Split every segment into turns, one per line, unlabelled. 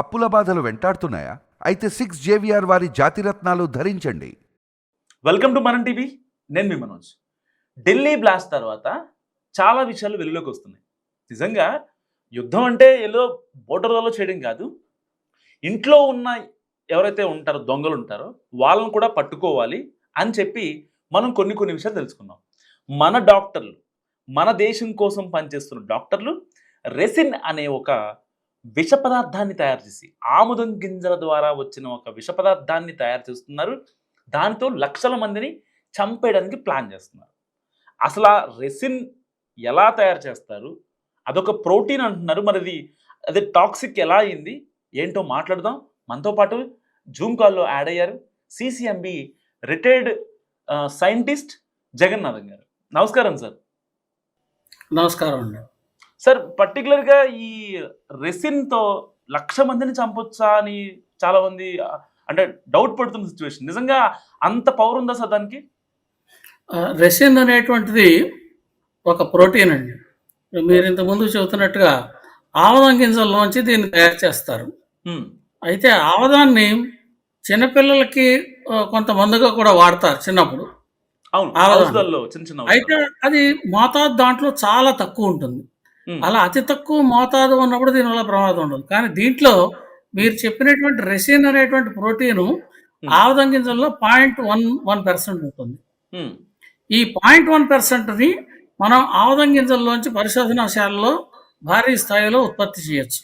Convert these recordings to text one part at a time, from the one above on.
అప్పుల బాధలు వెంటాడుతున్నాయా? అయితే సిక్స్ జేవిఆర్ వారి జాతిరత్నాలు ధరించండి.
వెల్కమ్ టు మనం టీవీ నేను మీ మనోజ్. ఢిల్లీ బ్లాస్ట్ తర్వాత చాలా విషయాలు వెలుగులోకి వస్తున్నాయి. నిజంగా యుద్ధం అంటే ఏదో బోటర్లలో చేయడం కాదు. ఇంట్లో ఉన్న ఎవరైతే ఉంటారో దొంగలు ఉంటారో వాళ్ళని కూడా పట్టుకోవాలి అని చెప్పి మనం కొన్ని కొన్ని విషయాలు తెలుసుకున్నాం. మన డాక్టర్లు మన దేశం కోసం పనిచేస్తున్న డాక్టర్లు రెసిన్ అనే ఒక విష పదార్థాన్ని తయారు చేసి ఆముదం గింజల ద్వారా వచ్చిన ఒక విష పదార్థాన్ని తయారు చేస్తున్నారు. దానితో లక్షల మందిని చంపేయడానికి ప్లాన్ చేస్తున్నారు. అసలు ఆ రెసిన్ ఎలా తయారు చేస్తారు? అదొక ప్రోటీన్ అంటున్నారు. మరి అది అది టాక్సిక్ ఎలా అయింది? ఏంటో మాట్లాడదాం. మనతో పాటు జూమ్ కాల్లో యాడ్ అయ్యారు సిసిఎంబి రిటైర్డ్ సైంటిస్ట్ జగన్నాథన్ గారు. నమస్కారం సార్.
నమస్కారం అండి.
సార్ పర్టికులర్గా ఈ రెసిన్తో లక్ష మందిని చంపొచ్చా అని చాలా మంది అంటే డౌట్ పడుతున్న సిచ్యువేషన్ నిజంగా అంత పవర్ ఉందా సార్ దానికి?
రెసిన్ అనేటువంటిది ఒక ప్రోటీన్ అండి. మీరు ఇంతకుముందు చెబుతున్నట్టుగా ఆముదం గింజల్లోంచి దీన్ని తయారు చేస్తారు. అయితే ఆముదాన్ని చిన్నపిల్లలకి కొంత మందుగా కూడా వాడతారు చిన్నప్పుడు.
అవును.
అయితే అది మోతాదు దాంట్లో చాలా తక్కువ ఉంటుంది. అలా అతి తక్కువ మోతాదు ఉన్నప్పుడు దీనివల్ల ప్రమాదం ఉండదు. కానీ దీంట్లో మీరు చెప్పినటువంటి రెసిన్ అనేటువంటి ప్రోటీను ఆముదం గింజల్లో పాయింట్ వన్ వన్ పర్సెంట్ ఉంటుంది. ఈ పాయింట్ వన్ పర్సెంట్ని మనం ఆముదం గింజల్లోంచి పరిశోధనాశాలలో భారీ స్థాయిలో ఉత్పత్తి చేయొచ్చు.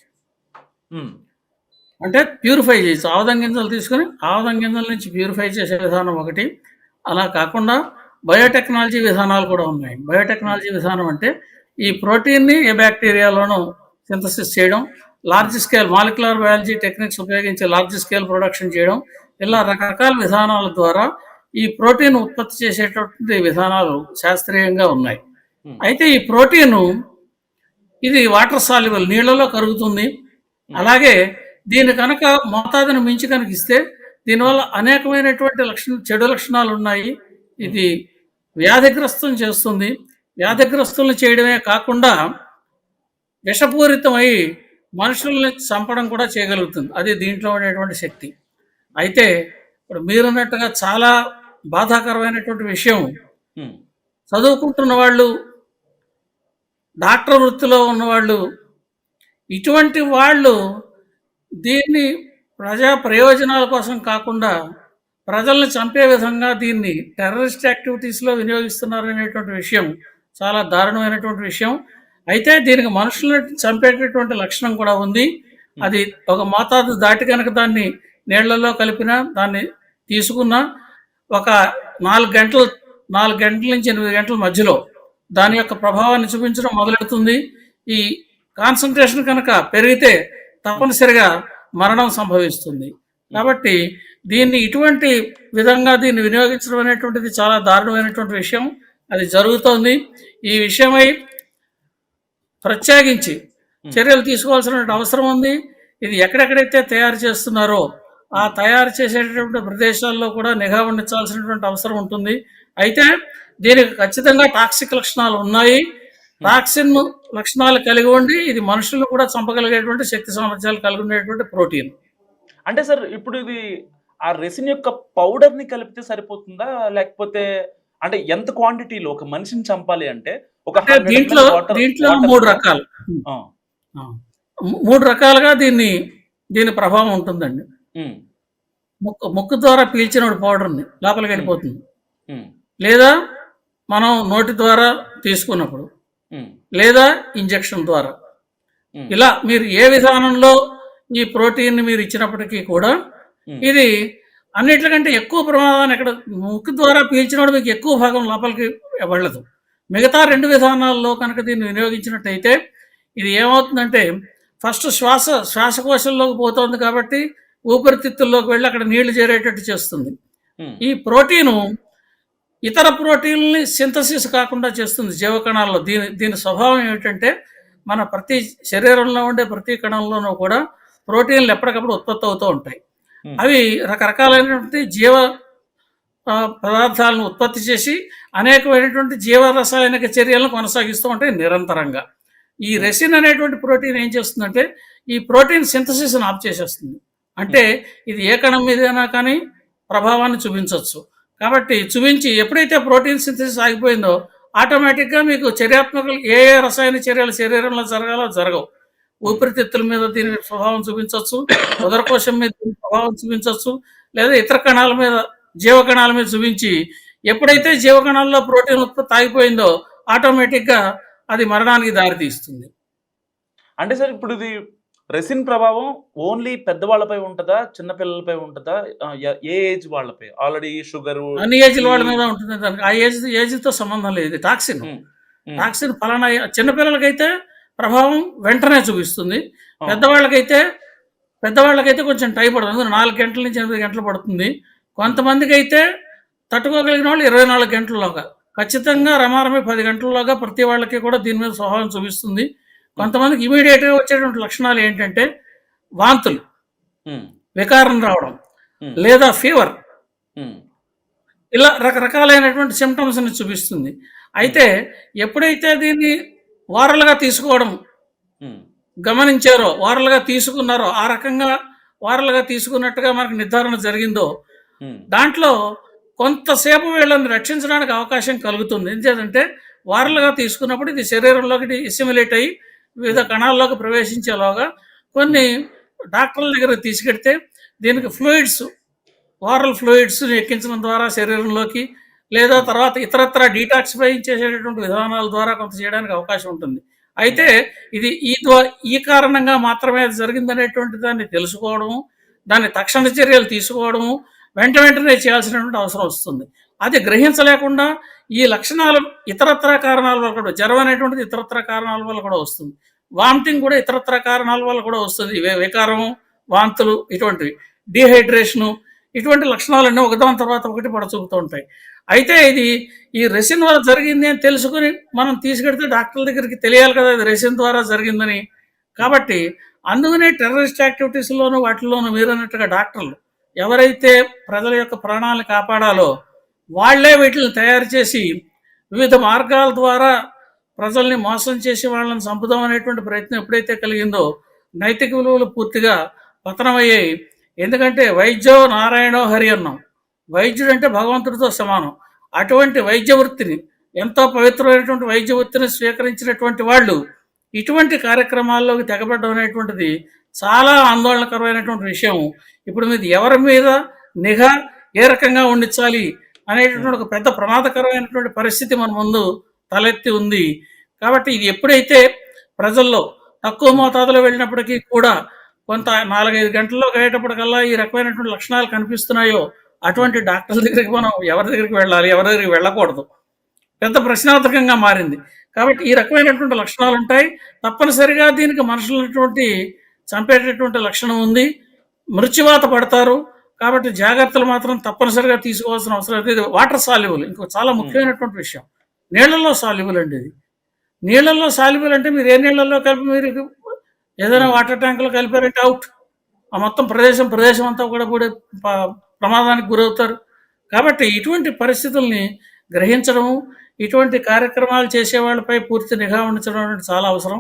అంటే ప్యూరిఫై చేయొచ్చు. ఆముదం గింజలు తీసుకుని ఆముదం గింజల నుంచి ప్యూరిఫై చేసే విధానం ఒకటి. అలా కాకుండా బయోటెక్నాలజీ విధానాలు కూడా ఉన్నాయి. బయోటెక్నాలజీ విధానం అంటే ఈ ప్రోటీన్ని ఏ బ్యాక్టీరియాలోనూ సింథసిస్ చేయడం large scale molecular biology techniques ఉపయోగించి లార్జ్ స్కేల్ ప్రొడక్షన్ చేయడం ఇలా రకరకాల విధానాల ద్వారా ఈ ప్రోటీన్ ఉత్పత్తి చేసేటటువంటి విధానాలు శాస్త్రీయంగా ఉన్నాయి. అయితే ఈ ప్రోటీను ఇది వాటర్ సాల్యుబుల్ నీళ్ళలో కరుగుతుంది. అలాగే దీని కనుక మోతాదును మించి కనుక ఇస్తే దీనివల్ల అనేకమైనటువంటి లక్షణ చెడు లక్షణాలు ఉన్నాయి. ఇది వ్యాధిగ్రస్తం చేస్తుంది. వ్యాధిగ్రస్తులను చేయడమే కాకుండా విషపూరితమై మనుషుల్ని చంపడం కూడా చేయగలుగుతుంది. అది దీంట్లో ఉండేటువంటి శక్తి. అయితే ఇప్పుడు మీరున్నట్టుగా చాలా బాధాకరమైనటువంటి విషయం. చదువుకుంటున్న వాళ్ళు డాక్టర్ వృత్తిలో ఉన్నవాళ్ళు ఇటువంటి వాళ్ళు దీన్ని ప్రజా ప్రయోజనాల కోసం కాకుండా ప్రజల్ని చంపే విధంగా దీన్ని టెర్రరిస్ట్ యాక్టివిటీస్లో వినియోగిస్తున్నారు అనేటువంటి విషయం చాలా దారుణమైనటువంటి విషయం. అయితే దీనికి మనుషులను చంపేటటువంటి లక్షణం కూడా ఉంది. అది ఒక మోతాదు దాటి కనుక దాన్ని నీళ్ళలో కలిపిన దాన్ని తీసుకున్న ఒక నాలుగు గంటలు నాలుగు గంటల నుంచి ఎనిమిది గంటల మధ్యలో దాని యొక్క ప్రభావాన్ని చూపించడం మొదలెడుతుంది. ఈ కాన్సన్ట్రేషన్ కనుక పెరిగితే తప్పనిసరిగా మరణం సంభవిస్తుంది. కాబట్టి దీన్ని ఇటువంటి విధంగా దీన్ని వినియోగించడం అనేటువంటిది చాలా దారుణమైనటువంటి విషయం. అది జరుగుతోంది. ఈ విషయమై ప్రత్యేకించి చర్యలు తీసుకోవాల్సిన అవసరం ఉంది. ఇది ఎక్కడెక్కడైతే తయారు చేస్తున్నారో ఆ తయారు చేసేటటువంటి ప్రదేశాల్లో కూడా నిఘా ఉండించాల్సినటువంటి అవసరం ఉంటుంది. అయితే దీనికి ఖచ్చితంగా టాక్సిక్ లక్షణాలు ఉన్నాయి. టాక్సిన్ లక్షణాలు కలిగి ఉండి ఇది మనుషులు కూడా చంపగలిగేటువంటి శక్తి సామర్థ్యాలు కలిగి ఉండేటువంటి ప్రోటీన్.
అంటే సార్ ఇప్పుడు ఇది ఆ రెసిన్ యొక్క పౌడర్ని కలిపితే సరిపోతుందా? లేకపోతే అంటే ఎంత క్వాంటిటీలో ఒక మనిషిని చంపాలి అంటే ఒక
అంటే
100
దీంట్లో దీంట్లో మూడు రకాలు.
ఆ,
ఆ. మూ- మూడు రకాలుగా దీన్ని దీని ప్రభావం ఉంటుందండి. ముక్కు ముక్కు ద్వారా పీల్చిన పౌడర్ని లోపలికి వెళ్ళిపోతుంది. లేదా మనం నోటి ద్వారా తీసుకున్నప్పుడు లేదా ఇంజెక్షన్ ద్వారా. ఇలా మీరు ఏ విధానంలో ఈ ప్రోటీన్ మీరు ఇచ్చినప్పటికీ కూడా ఇది అన్నిటికంటే ఎక్కువ ప్రమాదాన్ని ఇక్కడ ముక్కు ద్వారా పీల్చినప్పుడు మీకు ఎక్కువ భాగం లోపలికి వెళ్ళదు. మిగతా రెండు విధానాల్లో కనుక దీన్ని వినియోగించినట్టయితే ఇది ఏమవుతుందంటే ఫస్ట్ శ్వాస శ్వాసకోశంలోకి పోతుంది కాబట్టి ఊపిరితిత్తుల్లోకి వెళ్ళి అక్కడ నీళ్ళు చేరేటట్టు చేస్తుంది. ఈ ప్రోటీను ఇతర ప్రోటీన్ని సింథసిస్ కాకుండా చేస్తుంది జీవకణాల్లో. దీని దీని స్వభావం ఏమిటంటే మన ప్రతి శరీరంలో ఉండే ప్రతి కణంలోనూ కూడా ప్రోటీన్లు ఎప్పటికప్పుడు ఉత్పత్తి అవుతూ ఉంటాయి. అవి రకరకాలైనటువంటి జీవ పదార్థాలను ఉత్పత్తి చేసి అనేకమైనటువంటి జీవ రసాయనిక చర్యలను కొనసాగిస్తూ ఉంటాయి నిరంతరంగా. ఈ రెసిన్ అనేటువంటి ప్రోటీన్ ఏం చేస్తుందంటే ఈ ప్రోటీన్ సింథసిస్ ఆఫ్ చేసేస్తుంది. అంటే ఇది ఏ కణం మీదైనా కానీ ప్రభావాన్ని చూపించవచ్చు కాబట్టి చూపించి ఎప్పుడైతే ప్రోటీన్ సింథసిస్ ఆగిపోయిందో ఆటోమేటిక్గా మీకు చర్యాత్మక ఏ ఏ రసాయన చర్యలు శరీరంలో జరగాలో జరగవు. ఊపిరితిత్తుల మీద దీని ప్రభావం చూపించవచ్చు ఉదరకోశం మీద దీని ప్రభావం చూపించవచ్చు లేదా ఇతర కణాల మీద జీవకణాల మీద చూపించి ఎప్పుడైతే జీవకణాల్లో ప్రోటీన్ ఉత్పత్తి ఆగిపోయిందో ఆటోమేటిక్గా అది మరణానికి దారితీస్తుంది.
అంటే సార్ ఇప్పుడు ఇది రెసిన్ ప్రభావం ఓన్లీ పెద్దవాళ్ళపై ఉంటుందా చిన్నపిల్లలపై ఉంటుందా? ఏ ఏజ్ వాళ్ళపై? ఆల్రెడీ షుగర్
అన్ని ఏజ్ల వాళ్ళ మీద ఉంటుంది దానికి ఆ ఏజ్ ఏజ్తో సంబంధం లేదు టాక్సిన్ టాక్సిన్ ఫలానా చిన్నపిల్లలకైతే ప్రభావం వెంటనే చూపిస్తుంది. పెద్దవాళ్ళకైతే పెద్దవాళ్ళకైతే కొంచెం టైం పడుతుంది. నాలుగు గంటల నుంచి ఎనిమిది గంటలు పడుతుంది. కొంతమందికి అయితే తట్టుకోగలిగిన వాళ్ళు ఇరవై నాలుగు గంటల్లోగా. ఖచ్చితంగా రమారమి పది గంటల్లోగా ప్రతి వాళ్ళకి కూడా దీని మీద స్వభావం చూపిస్తుంది. కొంతమందికి ఇమీడియట్గా వచ్చేటువంటి లక్షణాలు ఏంటంటే వాంతులు. వికారం రావడం. లేదా ఫీవర్ ఇలా రకరకాలైనటువంటి సిమ్టమ్స్ని చూపిస్తుంది. అయితే ఎప్పుడైతే దీన్ని వారలుగా తీసుకోవడం గమనించారో వారలుగా తీసుకున్నారో ఆ రకంగా వారలుగా తీసుకున్నట్టుగా మనకు నిర్ధారణ జరిగిందో దాంట్లో కొంతసేపు వీళ్ళని రక్షించడానికి అవకాశం కలుగుతుంది. ఎందుకంటే వారలుగా తీసుకున్నప్పుడు ఇది శరీరంలోకి ఇసిమిలేట్ అయ్యి వివిధ కణాల్లోకి ప్రవేశించేలోగా కొన్ని డాక్టర్ల దగ్గర తీసుకెడితే దీనికి ఫ్లూయిడ్స్ వారల్ ఫ్లూయిడ్స్ ఎక్కించడం ద్వారా శరీరంలోకి లేదా తర్వాత ఇతరత్ర డీటాక్సిఫై చేసేటటువంటి విధానాల ద్వారా కొంత చేయడానికి అవకాశం ఉంటుంది. అయితే ఇది ఈ ద్వారా ఈ కారణంగా మాత్రమే అది జరిగిందనేటువంటి దాన్ని తెలుసుకోవడము దాన్ని తక్షణ చర్యలు తీసుకోవడము వెంట వెంటనే చేయాల్సినటువంటి అవసరం వస్తుంది. అది గ్రహించలేకుండా ఈ లక్షణాలు ఇతరత్ర కారణాల వల్ల కూడా జ్వరం అనేటువంటిది ఇతరత్ర కారణాల వల్ల కూడా వస్తుంది. వామిటింగ్ కూడా ఇతరత్ర కారణాల వల్ల కూడా వస్తుంది. వికారము వాంతులు ఇటువంటివి. డీహైడ్రేషను ఇటువంటి లక్షణాలన్నీ ఒకదాని తర్వాత ఒకటి పడచూపుతూ ఉంటాయి. అయితే ఇది ఈ రెసిన్ వల్ల జరిగింది అని తెలుసుకుని మనం తీసుకెడితే డాక్టర్ల దగ్గరికి తెలియాలి కదా ఇది రెసిన్ ద్వారా జరిగిందని. కాబట్టి అందుకనే టెర్రరిస్ట్ యాక్టివిటీస్లోనూ వాటిల్లోనూ మీరు అన్నట్టుగా డాక్టర్లు ఎవరైతే ప్రజల యొక్క ప్రాణాలను కాపాడాలో వాళ్ళే వీటిని తయారు చేసి వివిధ మార్గాల ద్వారా ప్రజల్ని మోసం చేసి వాళ్ళని చంపుదాం అనేటువంటి ప్రయత్నం ఎప్పుడైతే కలిగిందో నైతిక విలువలు పూర్తిగా పతనమయ్యాయి. ఎందుకంటే వైద్యో నారాయణో హరి అన్నాం. వైద్యుడు అంటే భగవంతుడితో సమానం. అటువంటి వైద్య వృత్తిని ఎంతో పవిత్రమైనటువంటి వైద్య వృత్తిని స్వీకరించినటువంటి వాళ్ళు ఇటువంటి కార్యక్రమాల్లోకి తెగబడడం అనేటువంటిది చాలా ఆందోళనకరమైనటువంటి విషయం. ఇప్పుడు మీద ఎవరి మీద నిఘా ఏ రకంగా ఉండించాలి అనేటటువంటి ఒక పెద్ద ప్రమాదకరమైనటువంటి పరిస్థితి మన ముందు తలెత్తి ఉంది. కాబట్టి ఇది ఎప్పుడైతే ప్రజల్లో తక్కువ మోతాదులో వెళ్ళినప్పటికీ కూడా కొంత నాలుగైదు గంటల్లో అయ్యేటప్పటికల్లా ఈ రకమైనటువంటి లక్షణాలు కనిపిస్తున్నాయో అటువంటి డాక్టర్ల దగ్గరికి మనం ఎవరి దగ్గరికి వెళ్ళాలి ఎవరి దగ్గరికి వెళ్ళకూడదు. పెద్ద ప్రశ్నార్థకంగా మారింది. కాబట్టి ఈ రకమైనటువంటి లక్షణాలు ఉంటాయి. తప్పనిసరిగా దీనికి మనుషులటువంటి చంపేటటువంటి లక్షణం ఉంది. మృత్యువాత పడతారు. కాబట్టి జాగ్రత్తలు మాత్రం తప్పనిసరిగా తీసుకోవాల్సిన అవసరం లేదు. Water soluble. ఇంకో చాలా ముఖ్యమైనటువంటి విషయం. నీళ్ళల్లో సాల్యుబుల్ అండి ఇది. నీళ్ళల్లో సాల్యుబుల్ అంటే మీరు ఏ నీళ్ళల్లో కలిపి మీరు ఏదైనా వాటర్ ట్యాంకులో కలిపారంటే అవుట్. ఆ మొత్తం ప్రదేశం ప్రదేశం అంతా కూడా కూడా ప్రమాదానికి గురవుతారు. కాబట్టి ఇటువంటి పరిస్థితుల్ని గ్రహించడము ఇటువంటి కార్యక్రమాలు చేసే వాళ్ళపై పూర్తి నిఘా ఉంచడం అనేది చాలా అవసరం.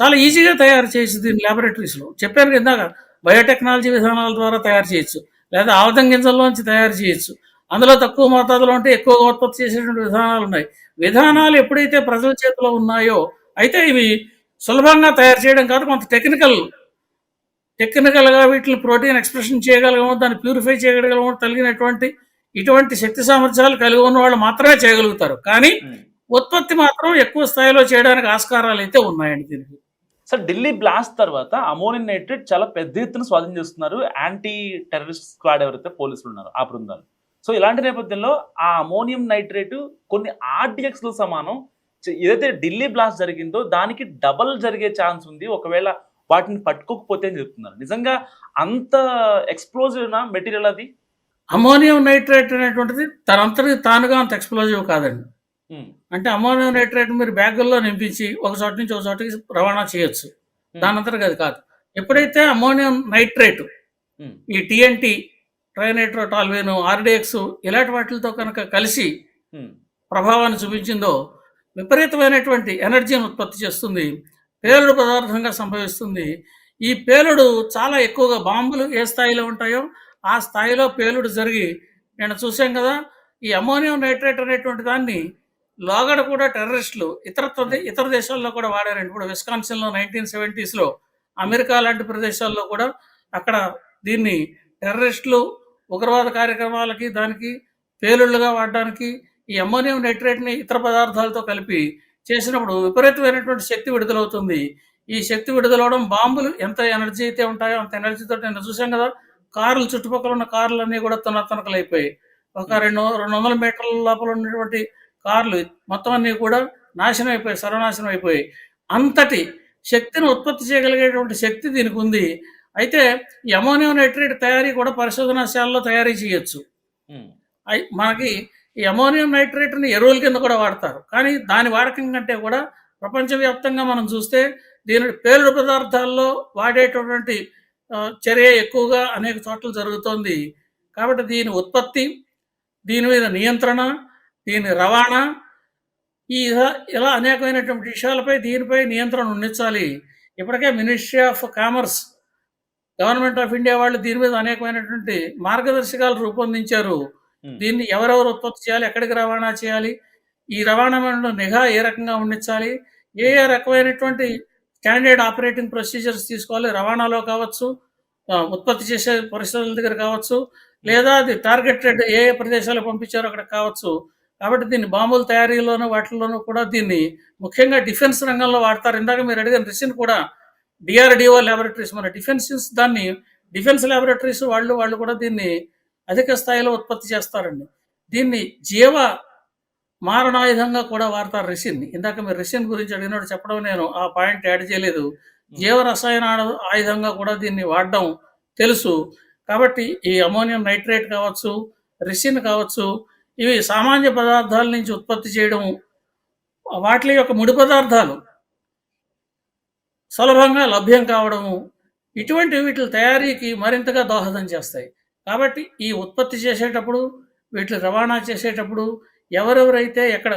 చాలా ఈజీగా తయారు చేసి దీన్ని ల్యాబొరేటరీస్లో చెప్పాను ఇందాక బయోటెక్నాలజీ విధానాల ద్వారా తయారు చేయొచ్చు. లేదా ఆవదం గింజల్లోంచి తయారు చేయొచ్చు. అందులో తక్కువ మోతాదులో ఉంటే ఎక్కువగా ఉత్పత్తి చేసేటువంటి విధానాలు ఉన్నాయి. విధానాలు ఎప్పుడైతే ప్రజల చేతిలో ఉన్నాయో అయితే ఇవి సులభంగా తయారు చేయడం కాదు కొంత టెక్నికల్ టెక్నికల్గా వీటిని ప్రోటీన్ ఎక్స్ప్రెషన్ చేయగలగము దాన్ని ప్యూరిఫై చేయగలగము కలిగినటువంటి ఇటువంటి శక్తి సామర్థ్యాలు కలిగి ఉన్న వాళ్ళు మాత్రమే చేయగలుగుతారు. కానీ ఉత్పత్తి మాత్రం ఎక్కువ స్థాయిలో చేయడానికి ఆస్కారాలు అయితే ఉన్నాయండి దీనికి.
సార్ ఢిల్లీ బ్లాస్ట్ తర్వాత అమోనియం నైట్రేట్ చాలా పెద్ద ఎత్తున స్వాధీనం చేస్తున్నారు. యాంటీ టెర్రరిస్ట్ స్క్వాడ్ ఎవరైతే పోలీసులు ఉన్నారు ఆ బృందాలు. సో ఇలాంటి నేపథ్యంలో ఆ అమోనియం నైట్రేట్ కొన్ని లు సమానం. ఏదైతే ఢిల్లీ బ్లాస్ట్ జరిగిందో దానికి డబల్ జరిగే ఛాన్స్ ఉంది. ఒకవేళ వాటిని పట్టుకోకపోతే అని చెప్తున్నారు. నిజంగా అంత ఎక్స్ప్లోజివ్ మెటీరియల్ అది?
అమోనియం నైట్రేట్ అనేటువంటిది తనంతటి తానుగా అంత ఎక్స్ప్లోజివ్ కాదండి. అంటే అమోనియం నైట్రేట్ మీరు బ్యాగుల్లో నింపించి ఒక చోట నుంచి ఒక చోటకి రవాణా చేయొచ్చు. దాని అంతటికి అది కాదు. ఎప్పుడైతే అమోనియం నైట్రేట్ ఈ టిఎన్టీ ట్రైనైట్రోటాల్వేన్ ఆర్డిఎక్స్ ఇలాంటి వాటితో కనుక కలిసి ప్రభావాన్ని చూపించిందో విపరీతమైనటువంటి ఎనర్జీని ఉత్పత్తి చేస్తుంది. పేలుడు పదార్థంగా సంభవిస్తుంది. ఈ పేలుడు చాలా ఎక్కువగా బాంబులు ఏ స్థాయిలో ఉంటాయో ఆ స్థాయిలో పేలుడు జరిగి నేను చూసాం కదా ఈ అమోనియం నైట్రేట్ అనేటువంటి దాన్ని లోగడ కూడా టెర్రరిస్టులు ఇతర ఇతర దేశాల్లో కూడా వాడారండి. ఇప్పుడు విస్కాన్సిన్లో నైన్టీన్ సెవెంటీస్లో అమెరికా లాంటి ప్రదేశాల్లో కూడా అక్కడ దీన్ని టెర్రరిస్టులు ఉగ్రవాద కార్యక్రమాలకి దానికి పేలుళ్ళుగా వాడడానికి ఈ అమ్మోనియం నైట్రేట్ని ఇతర పదార్థాలతో కలిపి చేసినప్పుడు విపరీతమైనటువంటి శక్తి విడుదలవుతుంది. ఈ శక్తి విడుదలవడం బాంబులు ఎంత ఎనర్జీ అయితే ఉంటాయో అంత ఎనర్జీతో నేను చూసాం కదా కార్లు చుట్టుపక్కల ఉన్న కార్లన్నీ కూడా తన తనకలు అయిపోయాయి ఒక రెండు రెండు వందల మీటర్ల లోపల ఉన్నటువంటి కార్లు మొత్తం అన్నీ కూడా నాశనం అయిపోయాయి సర్వనాశనం అయిపోయాయి అంతటి శక్తిని ఉత్పత్తి చేయగలిగేటువంటి శక్తి దీనికి ఉంది. అయితే ఈ అమోనియం నైట్రేట్ తయారీ కూడా పరిశోధనాశాలలో తయారీ చేయొచ్చు. అయి- మనకి ఈ అమోనియం నైట్రేట్ని ఎరువుల కింద కూడా వాడతారు. కానీ దాని వాడకం కంటే కూడా ప్రపంచవ్యాప్తంగా మనం చూస్తే దీని పేలుడు పదార్థాల్లో వాడేటటువంటి చర్య ఎక్కువగా అనేక చోట్ల జరుగుతోంది. కాబట్టి దీని ఉత్పత్తి దీని మీద నియంత్రణ దీని రవాణా ఈ ఇలా- ఇలా అనేకమైనటువంటి విషయాలపై దీనిపై నియంత్రణ ఉండించాలి. ఇప్పటికే ministry of commerce government of India వాళ్ళు దీని మీద అనేకమైనటువంటి మార్గదర్శకాలు రూపొందించారు. దీన్ని ఎవరెవరు ఉత్పత్తి చేయాలి? ఎక్కడికి రవాణా చేయాలి? ఈ రవాణా నిఘా ఏ రకంగా ఉండించాలి? ఏ ఏ రకమైనటువంటి స్టాండర్డ్ ఆపరేటింగ్ ప్రొసీజర్స్ తీసుకోవాలి? రవాణాలో కావచ్చు ఉత్పత్తి చేసే పరిశ్రమల దగ్గర కావచ్చు లేదా అది టార్గెటెడ్ ఏ ఏ ప్రదేశాలకు పంపించారో అక్కడ కావచ్చు. కాబట్టి దీన్ని బాంబుల తయారీలోనూ వాటిల్లోనూ కూడా దీన్ని ముఖ్యంగా డిఫెన్స్ రంగంలో వాడతారు. ఇందాక మీరు అడిగిన రిసిన్ కూడా డిఆర్డిఓ ల్యాబొరేటరీస్ మన డిఫెన్స్ దాన్ని డిఫెన్స్ ల్యాబొరేటరీస్ వాళ్ళు వాళ్ళు కూడా దీన్ని అధిక స్థాయిలో ఉత్పత్తి చేస్తారండి. దీన్ని జీవ మారణాయుధంగా కూడా వాడతారు రెసిన్ ఇందాక మీరు రెసిన్ గురించి అడిగినట్టు చెప్పడం నేను ఆ పాయింట్ యాడ్ చేయలేదు. జీవ రసాయన ఆయుధంగా కూడా దీన్ని వాడడం తెలుసు. కాబట్టి ఈ అమోనియం నైట్రేట్ కావచ్చు రెసిన్ కావచ్చు ఇవి సామాన్య పదార్థాల నుంచి ఉత్పత్తి చేయడం వాటి యొక్క ముడి పదార్థాలు సులభంగా లభ్యం కావడము ఇటువంటి వీటి తయారీకి మరింతగా దోహదం చేస్తాయి. కాబట్టి ఈ ఉత్పత్తి చేసేటప్పుడు వీటిని రవాణా చేసేటప్పుడు ఎవరెవరైతే ఎక్కడ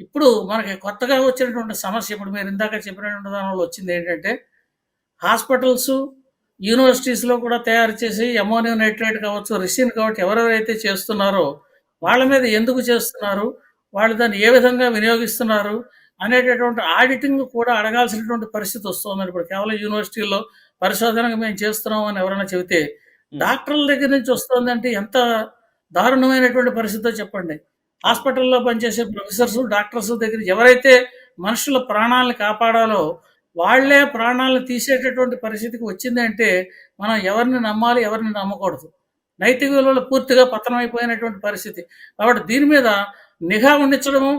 ఇప్పుడు మనకి కొత్తగా వచ్చినటువంటి సమస్య ఇప్పుడు మీరు ఇందాక చెప్పినటువంటి దానిలో వచ్చింది ఏంటంటే హాస్పిటల్స్ యూనివర్సిటీస్లో కూడా తయారు చేసి అమోనియం నైట్రేట్ కావచ్చు రిసిన్ కావచ్చు ఎవరెవరైతే చేస్తున్నారో వాళ్ళ మీద ఎందుకు చేస్తున్నారు వాళ్ళు దాన్ని ఏ విధంగా వినియోగిస్తున్నారు అనేటటువంటి ఆడిటింగ్ కూడా అడగాల్సినటువంటి పరిస్థితి వస్తుంది. ఇప్పుడు కేవలం యూనివర్సిటీల్లో పరిశోధనగా మేము చేస్తున్నాం అని ఎవరైనా చెబితే డాక్టర్ల దగ్గర నుంచి వస్తుందంటే ఎంత దారుణమైనటువంటి పరిస్థితో చెప్పండి. హాస్పిటల్లో పనిచేసే ప్రొఫెసర్స్ డాక్టర్స్ దగ్గర ఎవరైతే మనుషుల ప్రాణాలను కాపాడాలో వాళ్ళే ప్రాణాలను తీసేటటువంటి పరిస్థితికి వచ్చిందంటే మనం ఎవరిని నమ్మాలి ఎవరిని నమ్మకూడదు. నైతిక విలువలు పూర్తిగా పతనమైపోయినటువంటి పరిస్థితి. కాబట్టి దీని మీద నిఘా ఉండించడము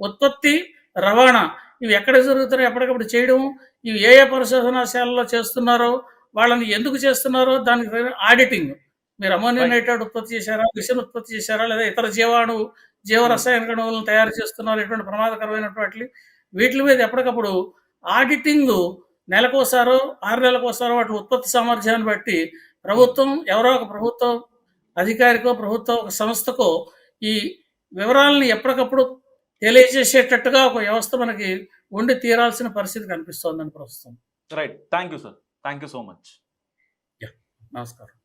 ఉత్పత్తి రవాణా ఇవి ఎక్కడ జరుగుతున్నాయో ఎప్పటికప్పుడు చేయడము ఇవి ఏ ఏ పరిశోధనాశాలలో చేస్తున్నారో వాళ్ళని ఎందుకు చేస్తున్నారో దానికి ఆడిటింగ్. మీరు అమోనియం నైట్రేట్ ఉత్పత్తి చేశారా విషయం ఉత్పత్తి చేశారా లేదా ఇతర జీవాణు జీవ రసాయన అణువులను తయారు చేస్తున్నారు ఇటువంటి ప్రమాదకరమైనటువంటి వీటి మీద ఎప్పటికప్పుడు ఆడిటింగ్ నెలకోసారో ఆరు నెలకోసారో వాటి ఉత్పత్తి సామర్థ్యాన్ని బట్టి ప్రభుత్వం ఎవరో ఒక ప్రభుత్వం అధికారికో ప్రభుత్వ ఒక సంస్థకో ఈ వివరాలను ఎప్పటికప్పుడు తెలియజేసేటట్టుగా ఒక వ్యవస్థ మనకి ఉండి తీరాల్సిన పరిస్థితి కనిపిస్తోందని ప్రస్తుతం.
Right thank you sir thank you so much
నమస్కారం